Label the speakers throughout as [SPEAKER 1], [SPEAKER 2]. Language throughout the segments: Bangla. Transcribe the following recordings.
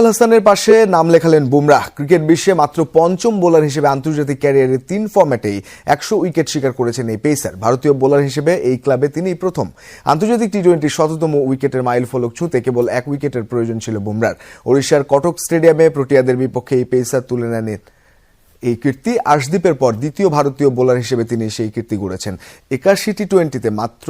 [SPEAKER 1] আল হাসানের পাশে নাম লেখালেন বুমরাহ। ক্রিকেট বিশ্বে মাত্র পঞ্চম বোলার হিসেবে আন্তর্জাতিক ক্যারিয়ারের তিন ফর্ম্যাটেই একশো উইকেট শিকার করেছেন এই পেসার। ভারতীয় বোলার হিসেবে এই ক্লাবে তিনিই প্রথম। আন্তর্জাতিক টি টোয়েন্টির শততম উইকেটের মাইল ফলক ছুঁতে কেবল এক উইকেটের প্রয়োজন ছিল বুমরার ওড়িশার কটক স্টেডিয়ামে প্রোটিয়াদের বিপক্ষে এই পেসার তুলে নেন এই কীর্তি। আশদীপের পর দ্বিতীয় ভারতীয় বোলার হিসেবে তিনি সেই কীর্তি গড়েছেন। একাশি টি টোয়েন্টিতে মাত্র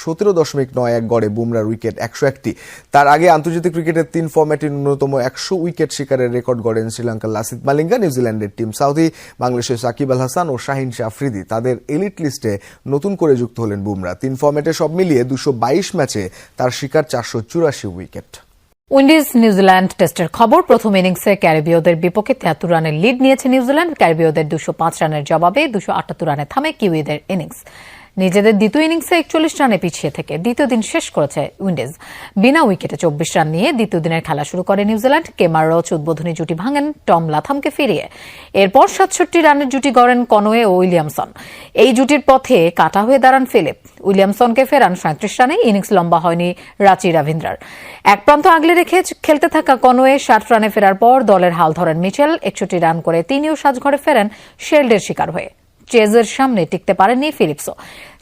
[SPEAKER 1] সতেরো দশমিক নয় এক গড়ে বুমরার উইকেট একশো একটি। তার আগে আন্তর্জাতিক ক্রিকেটের তিন ফর্ম্যাটে ন্যূনতম একশো উইকেট শিকারের রেকর্ড গড়েন শ্রীলঙ্কার লাসিত মালিঙ্গা, নিউজিল্যান্ডের টিম সাউদি বাংলাদেশের সাকিব আল হাসান ও শাহিন আফ্রিদি তাদের এলিট লিস্টে নতুন করে যুক্ত হলেন বুমরা তিন ফর্ম্যাটে সব মিলিয়ে দুশো বাইশ ম্যাচে তার শিকার চারশো চুরাশি উইকেট।
[SPEAKER 2] উইন্ডিজ, নিউজিল্যান্ড টেস্টের খবর, প্রথম ইনিংসে ক্যারিবীয়দের বিপক্ষে তিয়াত্তর রানের লিড নিয়েছে নিউজিল্যান্ড। ক্যারিবীয়দের দুশো পাঁচ রানের জবাবে দুশো আটাত্তর রানে থামে কিউইদের ইনিংস। নিজেদের দ্বিতীয় ইনিংসে একচল্লিশ রানে পিছিয়ে থেকে দ্বিতীয় দিন শেষ করেছে উইন্ডিজ। বিনা উইকেটে চব্বিশ রান নিয়ে দ্বিতীয় দিনের খেলা শুরু করে নিউজিল্যান্ড। কেমার রচ উদ্বোধনী জুটি ভাঙেন টম লাথামকে ফিরিয়ে। এরপর সাতষট্টি রানের জুটি গড়েন কনোয়ে ও উইলিয়ামসন। এই জুটির পথে কাটা হয়ে দাঁড়ান ফিলিপ। উইলিয়ামসনকে ফেরান সাঁত্রিশ রানে, ইনিংস লম্বা হয়নি রাঁচি রাভিন্দ্রার এক প্রান্ত আগলে রেখে খেলতে থাকা কনোয়ে ষাট রানে ফেরার পর দলের হাল ধরেন মিচেল, একষট্টি রান করে তিনিও সাজঘরে ফেরেন শেল্ডের শিকার হয়ে। চেজের সামনে টিকতে পারেননি ফিলিপসও।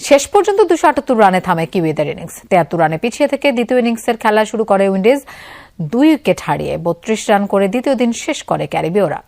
[SPEAKER 2] শেষ পর্যন্ত দুশো আটাত্তর রানে থামে কিউইদের ইনিংস। তেয়াত্তর রানে পিছিয়ে থেকে দ্বিতীয় ইনিংসের খেলা শুরু করে উইন্ডিজ। দুই উইকেট হারিয়ে বত্রিশ রান করে দ্বিতীয় দিন শেষ করে ক্যারিবীয়রা।